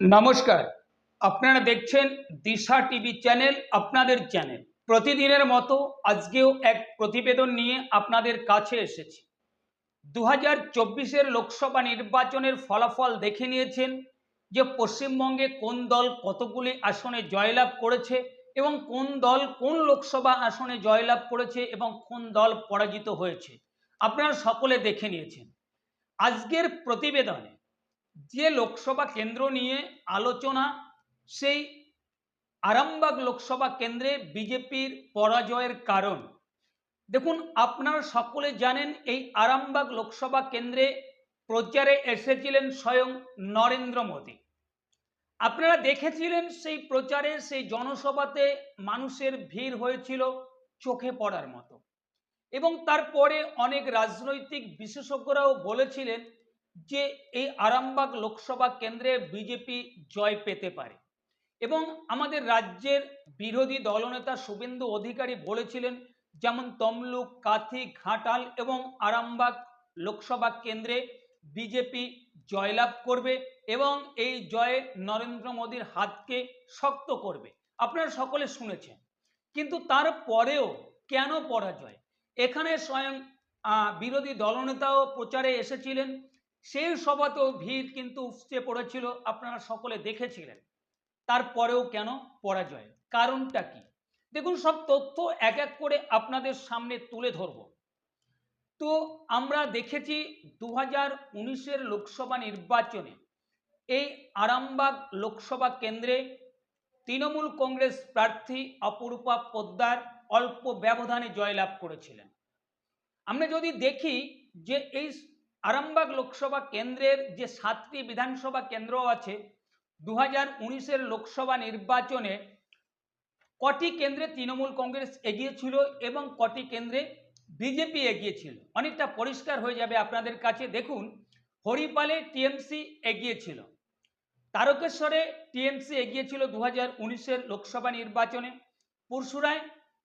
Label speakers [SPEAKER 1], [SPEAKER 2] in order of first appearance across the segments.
[SPEAKER 1] নমস্কার। আপনারা দেখছেন দিশা টিভি চ্যানেল, আপনাদের চ্যানেল। প্রতিদিনের মতো আজকেও এক প্রতিবেদন নিয়ে আপনাদের কাছে এসেছি। দু হাজার চব্বিশের লোকসভা নির্বাচনের ফলাফল দেখে নিয়েছেন যে পশ্চিমবঙ্গে কোন দল কতগুলি আসনে জয়লাভ করেছে এবং কোন দল কোন লোকসভা আসনে জয়লাভ করেছে এবং কোন দল পরাজিত হয়েছে। আপনারা সকলে দেখে নিয়েছেন। আজকের প্রতিবেদনে যে লোকসভা কেন্দ্র নিয়ে আলোচনা, সেই আরামবাগ লোকসভা কেন্দ্রে বিজেপির পরাজয়ের কারণ। দেখুন, আপনারা সকলে জানেন এই আরামবাগ লোকসভা কেন্দ্রে প্রচারে এসেছিলেন স্বয়ং নরেন্দ্র মোদী। আপনারা দেখেছিলেন সেই প্রচারে, সেই জনসভাতে মানুষের ভিড় হয়েছিল চোখে পড়ার মতো। এবং তারপরে অনেক রাজনৈতিক বিশেষজ্ঞরাও বলেছিলেন যে এই আরামবাগ লোকসভা কেন্দ্রে বিজেপি জয় পেতে পারে। এবং আমাদের রাজ্যের বিরোধী দলনেতা শুভেন্দু অধিকারী বলেছিলেন, যেমন তমলুক, কাথি, ঘাটাল এবং আরামবাগ লোকসভা কেন্দ্রে বিজেপি জয়লাভ করবে এবং এই জয়ে নরেন্দ্র মোদীর হাতকে শক্ত করবে। আপনারা সকলে শুনেছেন। কিন্তু তারপরেও কেন পরাজয়? এখানে স্বয়ং বিরোধী দলনেতাও প্রচারে এসেছিলেন। সেই সভাতেও ভিড় কিন্তু উপচে পড়েছিল, আপনারা সকলে দেখেছিলেন। তারপরেও কেন পরাজয়? কারণটা কি? দেখুন, সব তথ্য এক এক করে আপনাদের সামনে তুলে ধরব। তো আমরা দেখেছি দু হাজার লোকসভা নির্বাচনে এই আরামবাগ লোকসভা কেন্দ্রে তৃণমূল কংগ্রেস প্রার্থী অপরূপা পোদ্দার অল্প ব্যবধানে জয়লাভ করেছিলেন। আমরা যদি দেখি যে এই আরামবাগ লোকসভা কেন্দ্রের যে সাতটি বিধানসভা কেন্দ্র আছে দু হাজার লোকসভা নির্বাচনে কটি কেন্দ্রে তৃণমূল কংগ্রেস এগিয়েছিল এবং কটি কেন্দ্রে বিজেপি এগিয়েছিল? অনেকটা পরিষ্কার হয়ে যাবে আপনাদের কাছে। দেখুন, হরিপালে টিএমসি এগিয়েছিল, তারকেশ্বরে টিএমসি এগিয়েছিল দু হাজার লোকসভা নির্বাচনে, পুরসুরায়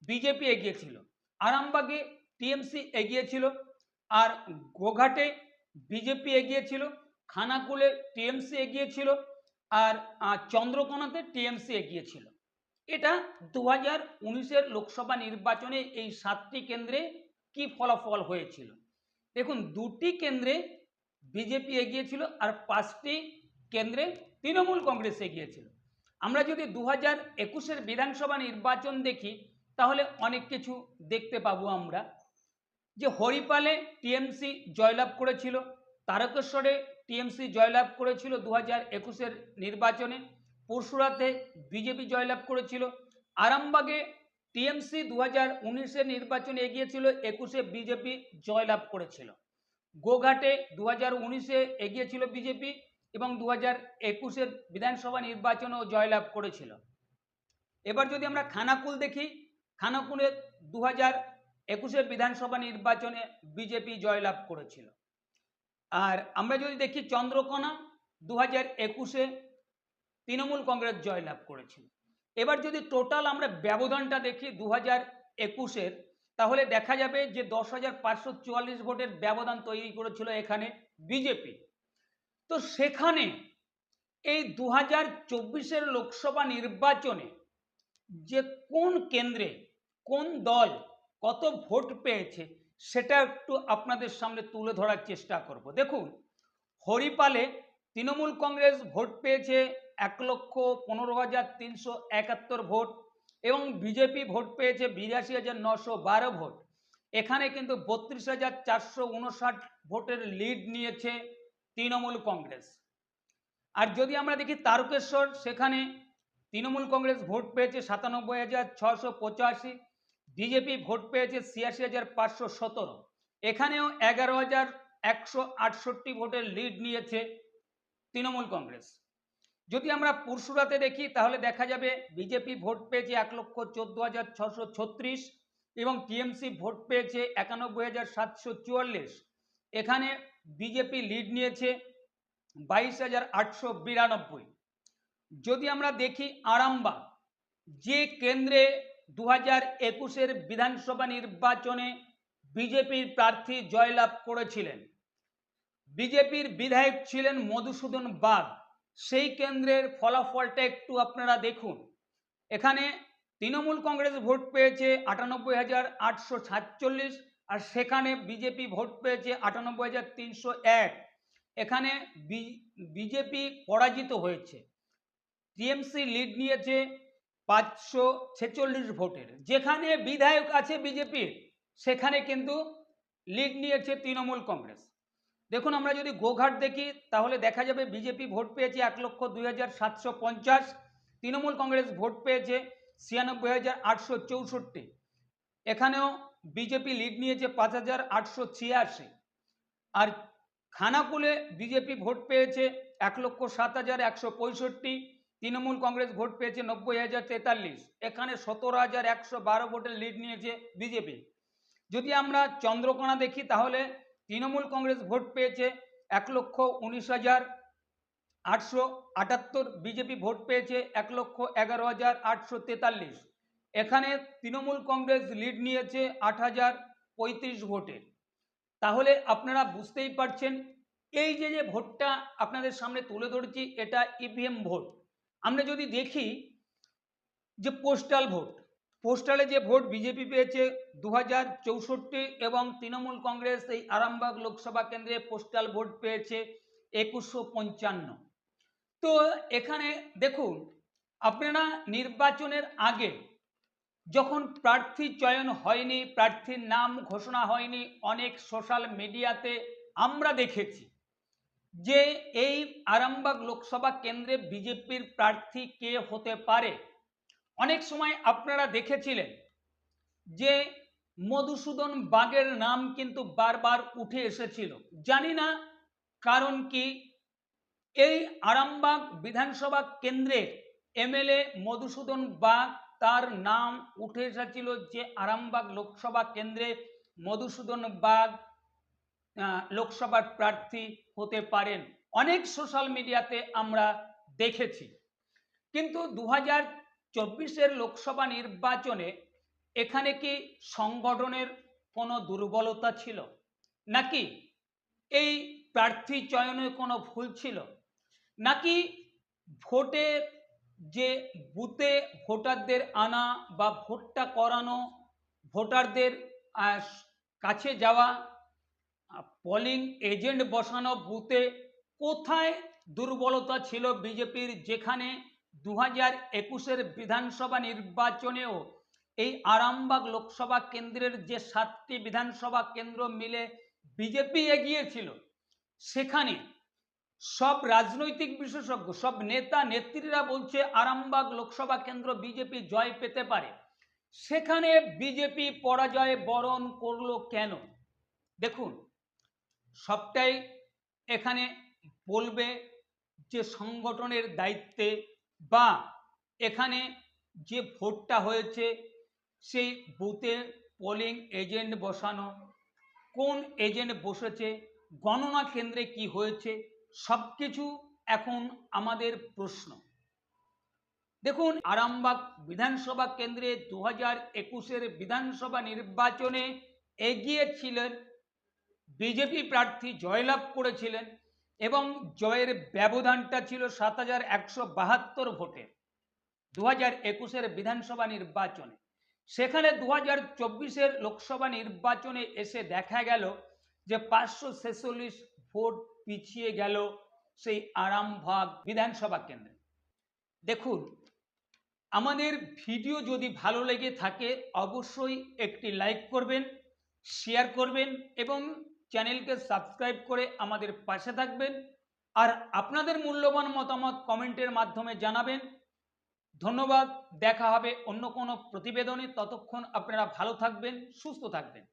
[SPEAKER 1] বিজেপি এগিয়েছিল, আরামবাগে টিএমসি এগিয়েছিল, আর গোঘাটে বিজেপি এগিয়েছিল খানাকুলে টিএমসি এগিয়েছিল আর চন্দ্রকোনাতে টিএমসি এগিয়েছিল এটা দু হাজার উনিশের লোকসভা নির্বাচনে এই সাতটি কেন্দ্রে কি ফলাফল হয়েছিল? দেখুন, দুটি কেন্দ্রে বিজেপি এগিয়েছিল আর পাঁচটি কেন্দ্রে তৃণমূল কংগ্রেস এগিয়েছিল আমরা যদি দু হাজার একুশের বিধানসভা নির্বাচন দেখি, তাহলে অনেক কিছু দেখতে পাবো আমরা। যে হরিপালে টিএমসি জয়লাভ করেছিল, তারকেশ্বরে টিএমসি জয়লাভ করেছিল দু হাজার একুশের নির্বাচনে, পরশুরাতে বিজেপি জয়লাভ করেছিল, আরামবাগে টিএমসি দু হাজার উনিশের নির্বাচনে এগিয়েছিল, একুশে বিজেপি জয়লাভ করেছিল। গোঘাটে দু হাজার উনিশে এগিয়েছিল বিজেপি এবং দু হাজার একুশের বিধানসভা নির্বাচনেও জয়লাভ করেছিল। এবার যদি আমরা খানাকুল দেখি খানাকুলে দু হাজার একুশের বিধানসভা নির্বাচনে বিজেপি জয়লাভ করেছিল। আর আমরা যদি দেখি চন্দ্রকোনা দু হাজার একুশে তৃণমূল কংগ্রেস জয়লাভ করেছিল। এবার যদি টোটাল আমরা ব্যবধানটা দেখি দু হাজার একুশের, তাহলে দেখা যাবে যে দশ হাজার পাঁচশো চুয়াল্লিশ ভোটের ব্যবধান তৈরি করেছিল এখানে বিজেপি। তো সেখানে এই দু হাজার চব্বিশের লোকসভা নির্বাচনে যে কোন কেন্দ্রে কোন দল কত ভোট পেয়েছে সেটা একটু আপনাদের সামনে তুলে ধরার চেষ্টা করব। দেখুন, হরিপালে তৃণমূল কংগ্রেস ভোট পেয়েছে এক লক্ষ পনেরো হাজার তিনশো একাত্তর ভোট এবং বিজেপি ভোট পেয়েছে বিরাশি হাজার নশো বারো ভোট। এখানে কিন্তু বত্রিশ হাজার চারশো উনষাট ভোটের লিড নিয়েছে তৃণমূল কংগ্রেস। আর যদি আমরা দেখি তারকেশ্বর, সেখানে তৃণমূল কংগ্রেস ভোট পেয়েছে সাতানব্বই হাজার ছশো পঁচাশি বিজেপি ভোট পেয়েছে ছিয়াশি হাজার পাঁচশো সতেরো। এখানেও এগারো হাজার একশো আটষট্টি ভোটের লিড নিয়েছে তৃণমূল কংগ্রেস। যদি আমরা পুরসুরাতে দেখি, তাহলে দেখা যাবে বিজেপি ভোট পেয়েছে এক লক্ষ চোদ্দ হাজার ছশো ছত্রিশ এবং টিএমসি ভোট পেয়েছে একানব্বই হাজার সাতশো চুয়াল্লিশ। এখানে বিজেপি লিড নিয়েছে বাইশ হাজার আটশো বিরানব্বই। যদি আমরা দেখি আরামবাগ, যে কেন্দ্রে দু হাজার একুশের বিধানসভা নির্বাচনে বিজেপির প্রার্থী জয়লাভ করেছিলেন। বিজেপির বিধায়ক ছিলেন মধুসূদন বাগ। সেই কেন্দ্রের ফলাফলটা একটু আপনারা দেখুন। এখানে তৃণমূল কংগ্রেস ভোট পেয়েছে আটানব্বই হাজার আটশো সাতচল্লিশ আর সেখানে বিজেপি ভোট পেয়েছে আটানব্বই হাজার তিনশো এক। এখানে বিজেপি পরাজিত হয়েছে। টিএমসি লিড নিয়েছে পাঁচশো ছেচল্লিশ ভোটের। যেখানে বিধায়ক আছে বিজেপির, সেখানে কিন্তু লিড নিয়েছে তৃণমূল কংগ্রেস। দেখুন, আমরা যদি গোঘাট দেখি, তাহলে দেখা যাবে বিজেপি ভোট পেয়েছে এক লক্ষ দুই হাজার সাতশো পঞ্চাশ, তৃণমূল কংগ্রেস ভোট পেয়েছে ছিয়ানব্বই হাজার আটশো চৌষট্টি। এখানেও বিজেপি লিড নিয়েছে পাঁচ হাজার আটশো ছিয়াশি। আর খানাকুলে বিজেপি ভোট পেয়েছে এক লক্ষ সাত হাজার একশো পঁয়ষট্টি তৃণমূল কংগ্রেস ভোট পেয়েছে নব্বই হাজার তেতাল্লিশ। এখানে সতেরো হাজার একশো বারো ভোটের লিড নিয়েছে বিজেপি। যদি আমরা চন্দ্রকোনা দেখি, তাহলে তৃণমূল কংগ্রেস ভোট পেয়েছে এক লক্ষ উনিশ হাজার আটশো আটাত্তর, বিজেপি ভোট পেয়েছে এক লক্ষ এগারো হাজার আটশো তেতাল্লিশ। এখানে তৃণমূল কংগ্রেস লিড নিয়েছে আট হাজার পঁয়ত্রিশ ভোটের তাহলে আপনারা বুঝতেই পারছেন, এই যে যে ভোটটা আপনাদের সামনে তুলে ধরেছি, এটা ইভিএম ভোট। আমরা যদি দেখি যে পোস্টাল ভোট পোস্টালে যে ভোট বিজেপি পেয়েছে দু চৌষট্টি এবং তৃণমূল কংগ্রেস এই আরামবাগ লোকসভা কেন্দ্রে পোস্টাল ভোট পেয়েছে একুশশো পঞ্চান্ন। তো এখানে দেখুন, আপনারা নির্বাচনের আগে যখন প্রার্থী চয়ন হয়নি, প্রার্থীর নাম ঘোষণা হয়নি, অনেক সোশ্যাল মিডিয়াতে আমরা দেখেছি যে এই আরামবাগ লোকসভা কেন্দ্রে বিজেপির প্রার্থী কে হতে পারে? অনেক সময় আপনারা দেখেছিলেন যে মধুসূদন বাগের নাম কিন্তু বারবার উঠে এসেছিল। জানি না কারণ কি, এই আরামবাগ বিধানসভা কেন্দ্রের এমএলএ মধুসূদন বাগ তার নাম উঠে এসেছিল যে আরামবাগ লোকসভা কেন্দ্রে মধুসূদন বাগ লোকসভার প্রার্থী হতে পারেন। অনেক সোশ্যাল মিডিয়াতে আমরা দেখেছি। কিন্তু দু হাজার চব্বিশের লোকসভা নির্বাচনে এখানে কি সংগঠনের কোনো দুর্বলতা ছিল? নাকি এই প্রার্থী চয়নে কোনো ভুল ছিল? নাকি ভোটের যে বুথে ভোটারদের আনা বা ভোটটা করানো ভোটারদের কাছে যাওয়া পোলিং এজেন্ট বসানো বুথে কোথায় দুর্বলতা ছিল বিজেপির যেখানে দু হাজার একুশের বিধানসভা নির্বাচনেও এই আরামবাগ লোকসভা কেন্দ্রের যে সাতটি বিধানসভা কেন্দ্র মিলে বিজেপি এগিয়েছিল, সেখানে সব রাজনৈতিক বিশেষজ্ঞ, সব নেতা নেত্রীরা বলছে আরামবাগ লোকসভা কেন্দ্র বিজেপি জয় পেতে পারে। সেখানে বিজেপি পরাজয় বরণ করল কেন? দেখুন সবটাই এখানে বলবে যে সংগঠনের দায়িত্বে বা এখানে যে ভোটটা হয়েছে, সেই বুথে পোলিং এজেন্ট বসানো, কোন এজেন্ট বসেছে, গণনা কেন্দ্রে কি হয়েছে সব কিছু এখন আমাদের প্রশ্ন। দেখুন, আরামবাগ বিধানসভা কেন্দ্রে দু হাজার একুশের বিধানসভা নির্বাচনে এগিয়েছিলেন বিজেপি প্রার্থী জয়লাভ করেছিলেন এবং জয়ের ব্যবধানটা ছিল সাত হাজার একশো বাহাত্তর ভোটে দু হাজার একুশের বিধানসভা নির্বাচনে। সেখানে দু হাজার চব্বিশের লোকসভা নির্বাচনে এসে দেখা গেল যে পাঁচশো ছেচল্লিশ ভোট পিছিয়ে গেল সেই আরামবাগ বিধানসভা কেন্দ্রে। দেখুন, আমাদের ভিডিও যদি ভালো লেগে থাকে, অবশ্যই একটি লাইক করবেন, শেয়ার করবেন এবং চ্যানেলকে সাবস্ক্রাইব করে আমাদের পাশে থাকবেন আর আপনাদের মূল্যবান মতামত কমেন্টের মাধ্যমে জানাবেন। ধন্যবাদ। দেখা হবে অন্য কোনো প্রতিবেদনে। ততক্ষণ আপনারা ভালো থাকবেন, সুস্থ থাকবেন।